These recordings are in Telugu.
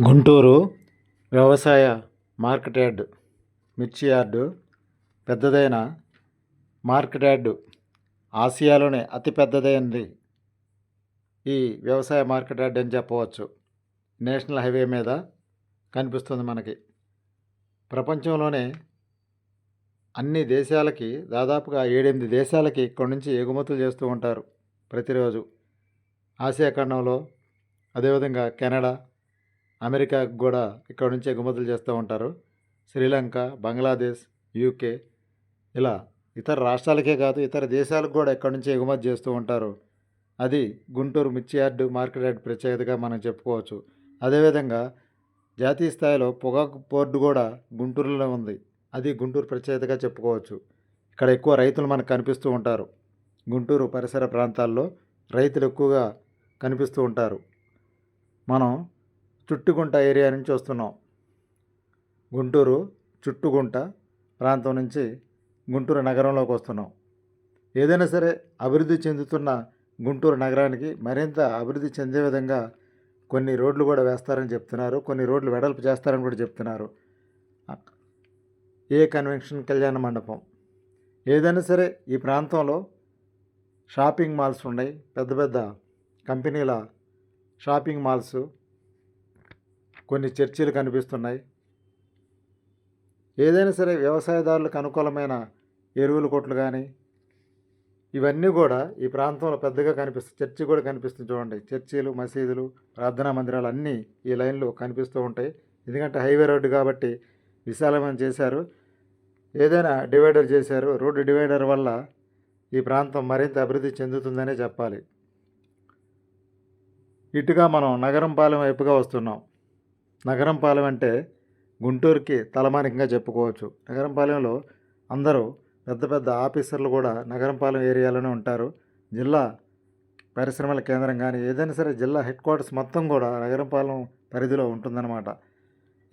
గుంటూరు వ్యవసాయ మార్కెట్ యార్డ్ మిర్చి యార్డు పెద్దదైన మార్కెట్ యార్డు ఆసియాలోనే అతి పెద్దదైనది ఈ వ్యవసాయ మార్కెట్ యార్డ్ అని చెప్పవచ్చు. నేషనల్ హైవే మీద కనిపిస్తుంది మనకి. ప్రపంచంలోనే అన్ని దేశాలకి దాదాపుగా ఏడెనిమిది దేశాలకి ఇక్కడి నుంచి ఎగుమతులు చేస్తూ ఉంటారు ప్రతిరోజు. ఆసియా ఖండంలో అదేవిధంగా కెనడా అమెరికాకు కూడా ఇక్కడ నుంచి ఎగుమతులు చేస్తూ ఉంటారు. శ్రీలంక బంగ్లాదేశ్ యూకే ఇలా ఇతర రాష్ట్రాలకే కాదు ఇతర దేశాలకు కూడా ఇక్కడ నుంచి ఎగుమతి చేస్తూ ఉంటారు. అది గుంటూరు మిర్చి యార్డు మార్కెట్ యార్డ్ ప్రత్యేకతగా మనం చెప్పుకోవచ్చు. అదేవిధంగా జాతీయ స్థాయిలో పొగాకు బోర్డు కూడా గుంటూరులో ఉంది. అది గుంటూరు ప్రత్యేకతగా చెప్పుకోవచ్చు. ఇక్కడ ఎక్కువ రైతులు మనకు కనిపిస్తూ ఉంటారు. గుంటూరు పరిసర ప్రాంతాల్లో రైతులు ఎక్కువగా కనిపిస్తూ ఉంటారు. మనం చుట్టుగుంట ఏరియా నుంచి వస్తున్నాం. గుంటూరు చుట్టుగుంట ప్రాంతం నుంచి గుంటూరు నగరంలోకి వస్తున్నాం. ఏదైనా సరే అభివృద్ధి చెందుతున్న గుంటూరు నగరానికి మరింత అభివృద్ధి చెందే విధంగా కొన్ని రోడ్లు కూడా వేస్తారని చెప్తున్నారు. కొన్ని రోడ్లు వెడల్పు చేస్తారని కూడా చెప్తున్నారు. ఏ కన్వెన్షన్ కళ్యాణ మండపం? ఏదైనా సరే ఈ ప్రాంతంలో షాపింగ్ మాల్స్ ఉన్నాయి. పెద్ద పెద్ద కంపెనీల షాపింగ్ మాల్స్ కొన్ని చర్చీలు కనిపిస్తున్నాయి. ఏదైనా సరే వ్యవసాయదారులకు అనుకూలమైన ఎరువుల కొట్లు కానీ ఇవన్నీ కూడా ఈ ప్రాంతంలో పెద్దగా కనిపిస్తుంది చర్చి కూడా కనిపిస్తుంది చూడండి. చర్చీలు మసీదులు ప్రార్థనా మందిరాలు అన్నీ ఈ లైన్లో కనిపిస్తూ ఉంటాయి. ఎందుకంటే హైవే రోడ్డు కాబట్టి విశాలమైన చేశారు. ఏదైనా డివైడర్ చేశారు. రోడ్డు డివైడర్ వల్ల ఈ ప్రాంతం మరింత అభివృద్ధి చెందుతుందనే చెప్పాలి. ఇటుగా మనం నగరంపాలెం వైపుగా వస్తున్నాం. నగరంపాలెం అంటే గుంటూరుకి తలమానికంగా చెప్పుకోవచ్చు. నగరంపాలెంలో అందరూ పెద్ద పెద్ద ఆఫీసర్లు కూడా నగరంపాలెం ఏరియాలోనే ఉంటారు. జిల్లా పరిశ్రమల కేంద్రం కానీ ఏదైనా సరే జిల్లా హెడ్ క్వార్టర్స్ మొత్తం కూడా నగరంపాలెం పరిధిలో ఉంటుందన్నమాట.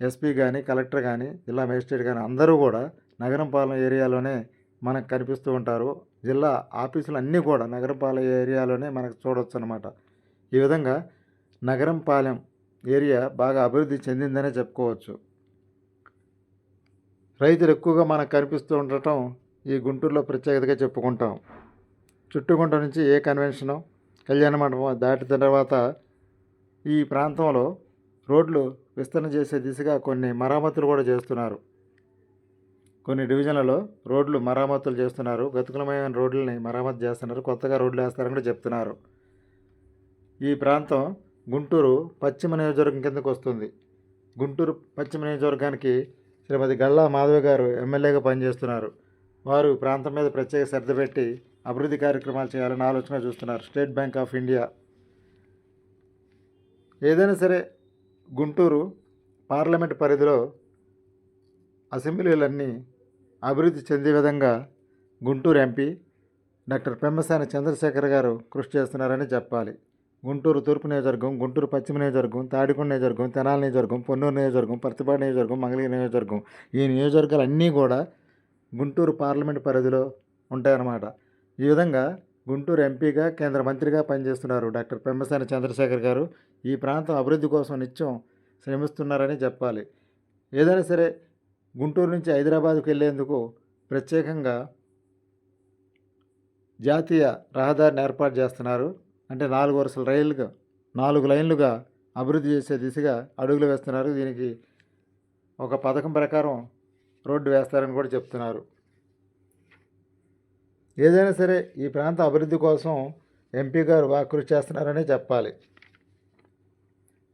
ఎస్పీ కానీ కలెక్టర్ కానీ జిల్లా మేజిస్ట్రేట్ కానీ అందరూ కూడా నగరంపాలెం ఏరియాలోనే మనకు కనిపిస్తూ ఉంటారు. జిల్లా ఆఫీసులు అన్నీ కూడా నగరంపాలెం ఏరియాలోనే మనకు చూడవచ్చు అనమాట ఈ విధంగా నగరంపాలెం ఏరియా బాగా అభివృద్ధి చెందిందనే చెప్పుకోవచ్చు. రైతులు ఎక్కువగా మనకు కనిపిస్తూ ఉండటం ఈ గుంటూరులో ప్రత్యేకతగా చెప్పుకుంటాం. చుట్టుగుంట నుంచి ఏ కన్వెన్షను కళ్యాణ మండపం దాటిన తర్వాత ఈ ప్రాంతంలో రోడ్లు విస్తరణ చేసే దిశగా కొన్ని మరామతులు కూడా చేస్తున్నారు. కొన్ని డివిజన్లలో రోడ్లు మరామతులు చేస్తున్నారు. గతుకులమైన రోడ్లని మరామతు చేస్తున్నారు. కొత్తగా రోడ్లు వేస్తారని కూడా చెప్తున్నారు. ఈ ప్రాంతం గుంటూరు పశ్చిమ నియోజకవర్గం కిందకు వస్తుంది. గుంటూరు పశ్చిమ నియోజకవర్గానికి శ్రీమతి గల్లా మాధవి గారు ఎమ్మెల్యేగా పనిచేస్తున్నారు. వారు ప్రాంతం మీద ప్రత్యేక శ్రద్ధ పెట్టి అభివృద్ధి కార్యక్రమాలు చేయాలని ఆలోచన చూస్తున్నారు. State Bank of India. ఏదైనా సరే గుంటూరు పార్లమెంట్ పరిధిలో అసెంబ్లీలన్నీ అభివృద్ధి చెందే విధంగా గుంటూరు ఎంపీ డాక్టర్ పెమ్మసాని చంద్రశేఖర్ గారు కృషి చేస్తున్నారని చెప్పాలి. గుంటూరు తూర్పు నియోజకవర్గం గుంటూరు పశ్చిమ నియోజకవర్గం తాడికొండ నియోజకవర్గం తెనాలి నియోజకవర్గం పొన్నూరు నియోజకవర్గం పర్తిపాడు నియోజకవర్గం మంగళగిరి నియోజకవర్గం ఈ నియోజకవర్గాలన్నీ కూడా గుంటూరు పార్లమెంట్ పరిధిలో ఉంటాయన్నమాట. ఈ విధంగా గుంటూరు ఎంపీగా కేంద్ర మంత్రిగా పనిచేస్తున్నారు డాక్టర్ పెమ్మసాని చంద్రశేఖర్ గారు. ఈ ప్రాంతం అభివృద్ధి కోసం నిత్యం శ్రమిస్తున్నారని చెప్పాలి. ఏదైనా సరే గుంటూరు నుంచి హైదరాబాద్కు వెళ్ళేందుకు ప్రత్యేకంగా జాతీయ రహదారిని ఏర్పాటు చేస్తున్నారు. అంటే నాలుగు వరుసల రైలుగా నాలుగు లైన్లుగా అభివృద్ధి చేసే దిశగా అడుగులు వేస్తున్నారు. దీనికి ఒక పథకం ప్రకారం రోడ్డు వేస్తారని కూడా చెప్తున్నారు. ఏదైనా సరే ఈ ప్రాంత అభివృద్ధి కోసం ఎంపీ గారు బాగా కృషి చెప్పాలి.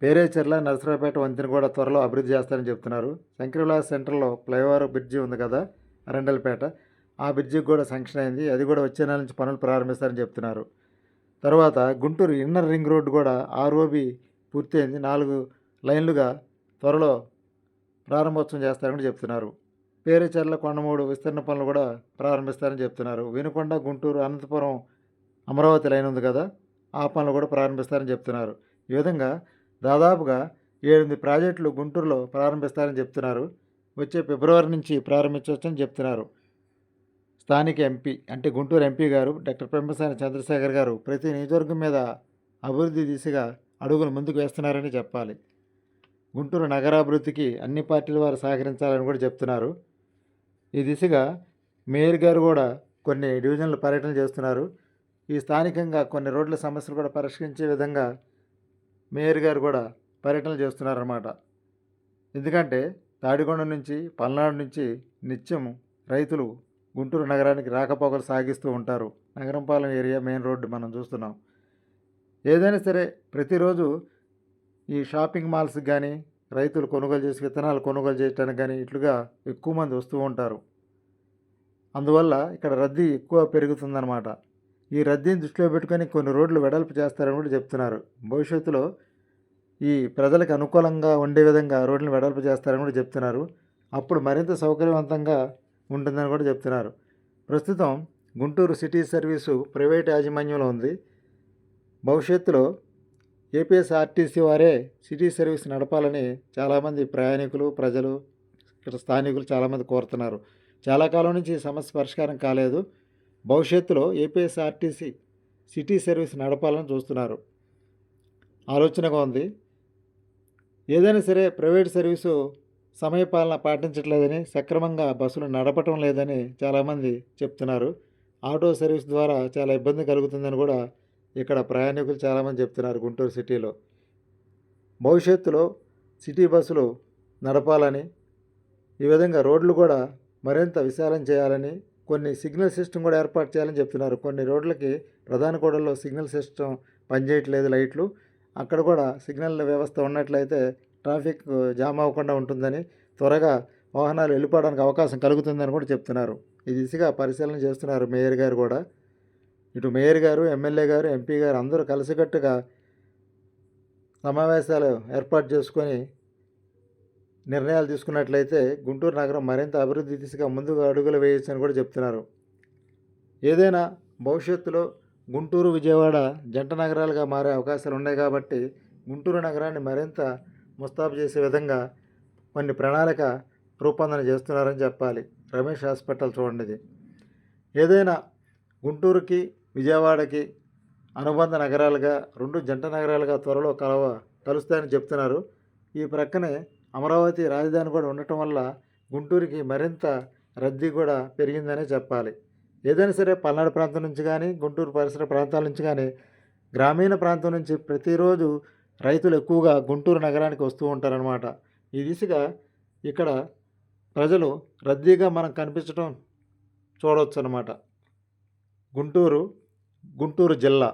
పేరేచెర్ల నరసరావుపేట వంతెన కూడా త్వరలో అభివృద్ధి చేస్తారని చెప్తున్నారు. శంకరవిలాస్ సెంటర్లో ఫ్లైఓవర్ బ్రిడ్జి ఉంది కదా అరండల్పేట. ఆ బ్రిడ్జికి కూడా శాంక్షన్ అయింది. అది కూడా వచ్చే నెల నుంచి పనులు ప్రారంభిస్తారని చెప్తున్నారు. తర్వాత గుంటూరు ఇన్నర్ రింగ్ రోడ్డు కూడా ఆర్ఓబి పూర్తయింది. నాలుగు లైన్లుగా త్వరలో ప్రారంభోత్సవం చేస్తారని చెప్తున్నారు. పేరుచెర్ల కొండమూడు విస్తరణ పనులు కూడా ప్రారంభిస్తారని చెప్తున్నారు. వినుకొండ గుంటూరు అనంతపురం అమరావతి లైన్ ఉంది కదా ఆ పనులు కూడా ప్రారంభిస్తారని చెప్తున్నారు. ఈ విధంగా దాదాపుగా ఏడెనిమిది ప్రాజెక్టులు గుంటూరులో ప్రారంభిస్తారని చెప్తున్నారు. వచ్చే ఫిబ్రవరి నుంచి ప్రారంభించవచ్చని చెప్తున్నారు. స్థానిక ఎంపీ అంటే గుంటూరు ఎంపీ గారు డాక్టర్ పెంపసాని చంద్రశేఖర్ గారు ప్రతి నియోజకవర్గం మీద అభివృద్ధి దిశగా అడుగులు ముందుకు వేస్తున్నారని చెప్పాలి. గుంటూరు నగరాభివృద్ధికి అన్ని పార్టీల వారు సహకరించాలని కూడా చెప్తున్నారు. ఈ దిశగా మేయర్ గారు కూడా కొన్ని డివిజన్లు పర్యటన చేస్తున్నారు. ఈ స్థానికంగా కొన్ని రోడ్ల సమస్యలు కూడా పరిష్కరించే విధంగా మేయర్ గారు కూడా పర్యటనలు చేస్తున్నారన్నమాట. ఎందుకంటే తాడికొండ నుంచి పల్నాడు నుంచి నిత్యం రైతులు గుంటూరు నగరానికి రాకపోకలు సాగిస్తూ ఉంటారు. నగరంపాలెం ఏరియా మెయిన్ రోడ్డు మనం చూస్తున్నాం. ఏదైనా సరే ప్రతిరోజు ఈ షాపింగ్ మాల్స్కి కానీ రైతులు కొనుగోలు చేసి విత్తనాలు కొనుగోలు చేయడానికి కానీ ఇట్లుగా ఎక్కువ మంది వస్తూ ఉంటారు. అందువల్ల ఇక్కడ రద్దీ ఎక్కువ పెరుగుతుందన్నమాట. ఈ రద్దీని దృష్టిలో పెట్టుకొని కొన్ని రోడ్లు వెడల్పు చేస్తారని కూడా చెప్తున్నారు. భవిష్యత్తులో ఈ ప్రజలకు అనుకూలంగా ఉండే విధంగా రోడ్లను వెడల్పు చేస్తారని కూడా చెప్తున్నారు. అప్పుడు మరింత సౌకర్యవంతంగా ఉంటుందని కూడా చెప్తున్నారు. ప్రస్తుతం గుంటూరు సిటీ సర్వీసు ప్రైవేట్ యాజమాన్యంలో ఉంది. భవిష్యత్తులో ఏపీఎస్ఆర్టీసీ వారే సిటీ సర్వీస్ నడపాలని చాలామంది ప్రయాణికులు ప్రజలు ఇక్కడ స్థానికులు చాలామంది కోరుతున్నారు. చాలా కాలం నుంచి ఈ సమస్య పరిష్కారం కాలేదు. భవిష్యత్తులో ఏపీఎస్ఆర్టీసీ సిటీ సర్వీస్ నడపాలని చూస్తున్నారు. ఆలోచనగా ఉంది. ఏదైనా సరే ప్రైవేట్ సర్వీసు సమయపాలన పాటించట్లేదని సక్రమంగా బస్సులు నడపటం లేదని చాలామంది చెప్తున్నారు. ఆటో సర్వీస్ ద్వారా చాలా ఇబ్బంది కలుగుతుందని కూడా ఇక్కడ ప్రయాణికులు చాలామంది చెప్తున్నారు గుంటూరు సిటీలో. భవిష్యత్తులో సిటీ బస్సులు నడపాలని ఈ విధంగా రోడ్లు కూడా మరింత విశాలం చేయాలని కొన్ని సిగ్నల్ సిస్టమ్ కూడా ఏర్పాటు చేయాలని చెప్తున్నారు. కొన్ని రోడ్లకి ప్రధాన కూడల్లో సిగ్నల్ సిస్టమ్ పనిచేయట్లేదు లైట్లు. అక్కడ కూడా సిగ్నల్ వ్యవస్థ ఉన్నట్లయితే ట్రాఫిక్ జామ్ అవ్వకుండా ఉంటుందని త్వరగా వాహనాలు వెళ్ళిపోవడానికి అవకాశం కలుగుతుందని కూడా చెప్తున్నారు. ఈ దిశగా పరిశీలన చేస్తున్నారు మేయర్ గారు కూడా. ఇటు మేయర్ గారు ఎమ్మెల్యే గారు ఎంపీ గారు అందరూ కలిసికట్టుగా సమావేశాలు ఏర్పాటు చేసుకొని నిర్ణయాలు తీసుకున్నట్లయితే గుంటూరు నగరం మరింత అభివృద్ధి దిశగా ముందుగా అడుగులు వేయొచ్చని అని కూడా చెప్తున్నారు. ఏదైనా భవిష్యత్తులో గుంటూరు విజయవాడ జంట నగరాలుగా మారే అవకాశాలు ఉన్నాయి కాబట్టి గుంటూరు నగరాన్ని మరింత ముస్తాబు చేసే విధంగా కొన్ని ప్రణాళిక రూపొందన చేస్తున్నారని చెప్పాలి. రమేష్ హాస్పిటల్ చూడండిది ఏదైనా గుంటూరుకి విజయవాడకి అనుబంధ నగరాలుగా రెండు జంట నగరాలుగా త్వరలో కలవ కలుస్తాయని చెప్తున్నారు. ఈ ప్రక్కనే అమరావతి రాజధాని కూడా ఉండటం వల్ల గుంటూరుకి మరింత రద్దీ కూడా పెరిగిందనే చెప్పాలి. ఏదైనా సరే పల్నాడు ప్రాంతం నుంచి కానీ గుంటూరు పరిసర ప్రాంతాల నుంచి కానీ గ్రామీణ ప్రాంతం నుంచి ప్రతిరోజు రైతులు ఎక్కువగా గుంటూరు నగరానికి వస్తూ ఉంటారనమాట ఈ దిశగా ఇక్కడ ప్రజలు రద్దీగా మనం కనిపించడం చూడవచ్చు అనమాట గుంటూరు గుంటూరు జిల్లా.